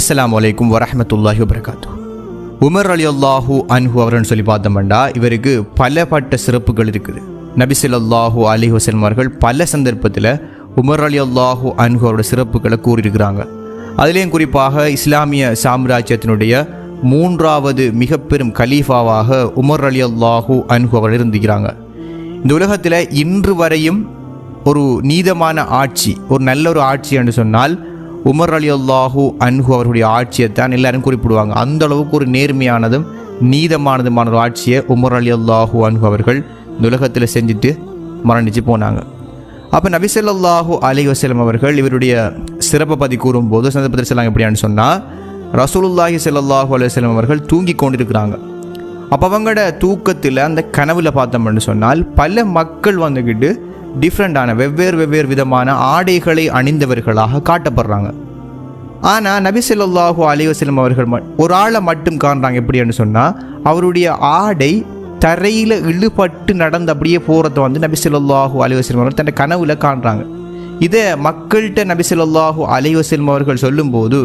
அஸ்லாம் வலைக்கும் வரமத்துல்லாஹி வபரகாத்து உமர் அலி அல்லாஹூ அன்ஹு அவர்னு சொல்லி பார்த்தோம்னா இவருக்கு பலப்பட்ட சிறப்புகள் இருக்குது. நபி அலி ஹுசன் அவர்கள் பல சந்தர்ப்பத்தில் உமர் அலி அல்லாஹூ அன்ஹு அவரோட சிறப்புகளை கூறியிருக்கிறாங்க. அதுலேயும் குறிப்பாக இஸ்லாமிய சாம்ராஜ்யத்தினுடைய மூன்றாவது மிக பெரும் கலீஃபாவாக உமர் அலி அல்லாஹூ அன்ஹு அவர்கள் இருந்திருக்கிறாங்க. இந்த உலகத்தில் இன்று வரையும் ஒரு நீதமான ஆட்சி ஒரு நல்ல ஒரு ஆட்சி என்று சொன்னால் உமர் அலி அல்லாஹூ அன்ஹு அவர்களுடைய ஆட்சியை தான் எல்லாரும் குறிப்பிடுவாங்க. அந்த அளவுக்கு ஒரு நேர்மையானதும் நீதமானதுமான ஒரு ஆட்சியை உமர் அலி அல்லாஹூ அன்ஹு அவர்கள் நுலகத்தில் உலகத்தில் செஞ்சுட்டு மரணிச்சு போனாங்க. அப்போ நபிசல்லாஹூ அலி வசலம் அவர்கள் இவருடைய சிறப்பை பற்றி கூறும்போது சந்தர்ப்பத்தில் சொல்லாங்க எப்படியான்னு சொன்னால் ரசூலுல்லாஹி சல்லாஹூ அலைஹி வஸல்லம் அவர்கள் தூங்கி கொண்டிருக்கிறாங்க. அப்போ அவங்களோட தூக்கத்தில் அந்த கனவில் பார்த்தோம்னு சொன்னால் பல மக்கள் வந்துக்கிட்டு டிஃப்ரெண்டான வெவ்வேறு வெவ்வேறு விதமான ஆடைகளை அணிந்தவர்களாக காட்டப்படுறாங்க. ஆனால் நபி ஸல்லல்லாஹு அவர்கள் ஒரு ஆளை மட்டும் காண்றாங்க எப்படின்னு சொன்னால் அவருடைய ஆடை தரையில் இழுபட்டு நடந்து அப்படியே போகிறத வந்து நபி ஸல்லல்லாஹு அவர்கள் தன் கனவுல காண்றாங்க. இதை மக்கள்கிட்ட நபிசல்லாஹு ஸல்லல்லாஹு அவர்கள் சொல்லும்போது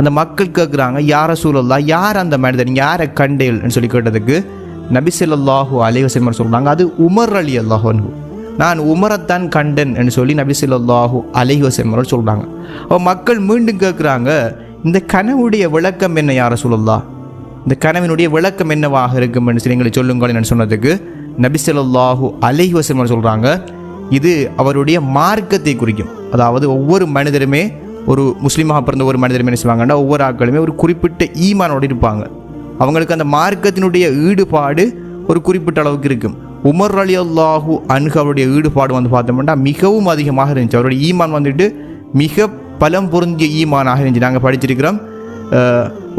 அந்த மக்கள் கேட்குறாங்க யாரை சூழல்லா யார் அந்த மனிதன்? யாரை கண்டேல்னு சொல்லி கேட்டதுக்கு நபி ஸல்லல்லாஹு சொல்கிறாங்க அது உமர் அலி அல்லாஹ் நான் உமரத்தான் கண்டன் என்று சொல்லி நபி ஸல்லல்லாஹு அலைஹி சொல்கிறாங்க அப்போ மக்கள் மீண்டும் கேட்குறாங்க இந்த கனவுடைய விளக்கம் என்ன யார சொல்லலாம் இந்த கனவினுடைய விளக்கம் என்னவாக இருக்கும் என்று சொல்லி எங்களுக்கு சொல்லுங்கள் என்று சொன்னதுக்கு நபி ஸல்லல்லாஹு அலைஹி சொல்கிறாங்க இது அவருடைய மார்க்கத்தை குறிக்கும். அதாவது ஒவ்வொரு மனிதருமே ஒரு முஸ்லீமாக பிறந்த ஒரு மனிதருமே என்ன செய்வாங்கன்னா ஒவ்வொரு ஆட்களுமே ஒரு குறிப்பிட்ட ஈமானோடு இருப்பாங்க. அவங்களுக்கு அந்த மார்க்கத்தினுடைய ஈடுபாடு ஒரு குறிப்பிட்ட அளவுக்கு இருக்கும். உமர் அலி அல்லாஹூ அன்கு அவருடைய ஈடுபாடு வந்து பார்த்தோம்னா மிகவும் அதிகமாக இருந்துச்சு. அவருடைய ஈமான் வந்துட்டு மிக பலம் பொருந்திய ஈமானாக இருந்துச்சு. நாங்கள் படிச்சிருக்கிறோம்.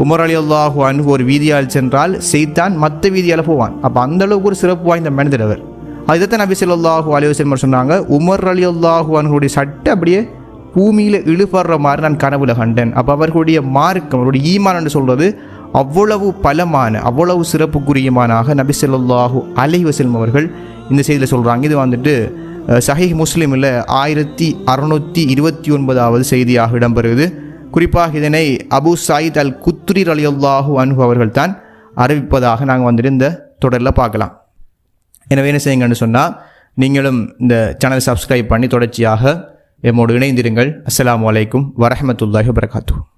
உமர் அலி அல்லாஹூ அன்கு ஒரு வீதியால் சென்றால் செய்தான் மற்ற வீதியால் போவான். அப்போ அந்தளவுக்கு ஒரு சிறப்பு வாய்ந்த மனிதர் அவர். அதுதான் நபி ஸல்லல்லாஹு அலைஹி வஸல்லம் சொன்னாங்க உமர் அலி அல்லாஹூ அன்களுடைய சட்டை அப்படியே பூமியில் இழுபடுற மாதிரி நான் கனவுல கண்டேன். அப்போ அவர்களுடைய மார்க்கம் அவருடைய ஈமான் என்று சொல்கிறது அவ்வளவு பலமான அவ்வளவு சிறப்புக்குரியமானாக நபி ஸல்லல்லாஹு அலைஹி அவர்கள் இந்த செய்தியில் சொல்கிறாங்க இது வந்துட்டு அஹ், சஹீஹ் முஸ்லீமில் ஆயிரத்தி அறுநூற்றி இருபத்தி ஒன்பதாவது செய்தியாக இடம்பெறுகிறது. குறிப்பாக இதனை அபு சாயித் அல் குத்ரி அலியுல்லாஹு அன்ஹு அவர்கள் தான் அறிவிப்பதாக நாங்கள் வந்துட்டு இந்த தொடரில் பார்க்கலாம். எனவே என்ன செய்யுங்கன்னு சொன்னால் நீங்களும் இந்த சேனலை சப்ஸ்கிரைப் பண்ணி தொடர்ச்சியாக எம்மோடு இணைந்திருங்கள். அஸ்லாம் அலைக்கும் வரமத்துல்லாஹி வரகாத்து